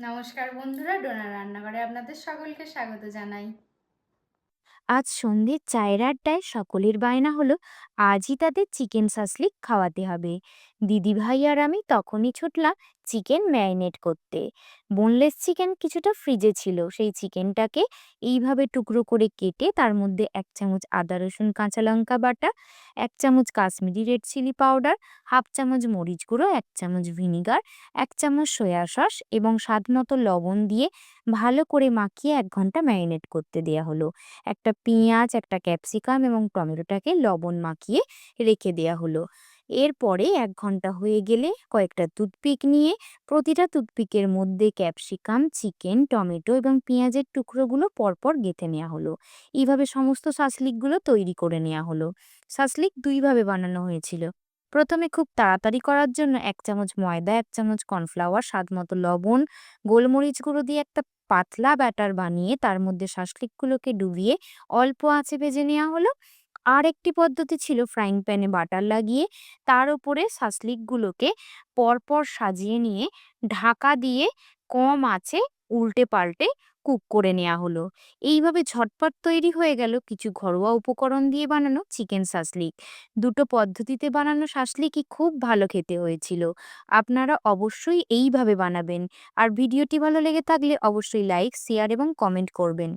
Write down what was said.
নমস্কার বন্ধুরা ডোনা রান্নাঘরে আপনাদের সকলকে স্বাগত জানাই। আজ সন্ধ্যের চায়ের আড্ডায় সকলের বায়না হলো, আজই তাদের চিকেন সাসলিক খাওয়াতে হবে। দিদিভাই আর আমি তখনই ছুটলাম চিকেন ম্যারিনেট করতে। বোনলেস চিকেন কিছুটা ফ্রিজে ছিল, সেই চিকেনটাকে এইভাবে টুকরো করে কেটে তার মধ্যে এক চামচ আদা, রসুন, কাঁচা লঙ্কা বাটা, এক চামচ Kashmiri red chilli powder, half চামচ মরিচ গুঁড়ো, এক চামচ ভিনিগার, এক চামচ সয়া সস এবং স্বাদ মতো লবণ দিয়ে ভালো করে মাখিয়ে এক ঘণ্টা ম্যারিনেট করতে দেওয়া হলো। একটা পেঁয়াজ, একটা ক্যাপসিকাম এবং টমেটোটাকে লবণ মাখিয়ে রেখে দেওয়া হলো। এরপরে এক ঘণ্টা হয়ে গেলে কয়েকটা টুথপিক নিয়ে প্রতিটা টুথপিকের মধ্যে ক্যাপসিকাম, চিকেন, টমেটো এবং পেঁয়াজের টুকরোগুলো পরপর গেঁথে নেওয়া হলো। এইভাবে সমস্ত শাসলিকগুলো তৈরি করে নেওয়া হলো। শাসলিক দুইভাবে বানানো হয়েছিল। প্রথমে খুব তাড়াতাড়ি করার জন্য এক চামচ ময়দা, এক চামচ কর্নফ্লাওয়ার, স্বাদ মতো লবণ, গোলমরিচ গুঁড়ো দিয়ে একটা পাতলা ব্যাটার বানিয়ে তার মধ্যে শাসলিকগুলোকে ডুবিয়ে অল্প আঁচে ভেজে নেওয়া হলো। আর একটি পদ্ধতি ছিল ফ্রাইং প্যানে বাটার লাগিয়ে তার উপরে শাসলিকগুলোকে পরপর সাজিয়ে নিয়ে ঢাকা দিয়ে কম আঁচে উল্টে পাল্টে কুক করে নেওয়া হলো। এইভাবে ঝটপট তৈরি হয়ে গেল কিছু ঘরোয়া উপকরণ দিয়ে বানানো চিকেন শাসলিক। দুটো পদ্ধতিতে বানানো শাসলিকই খুব ভালো খেতে হয়েছিল। আপনারা অবশ্যই এইভাবে বানাবেন। আর ভিডিওটি ভালো লেগে থাকলে অবশ্যই লাইক, শেয়ার এবং কমেন্ট করবেন।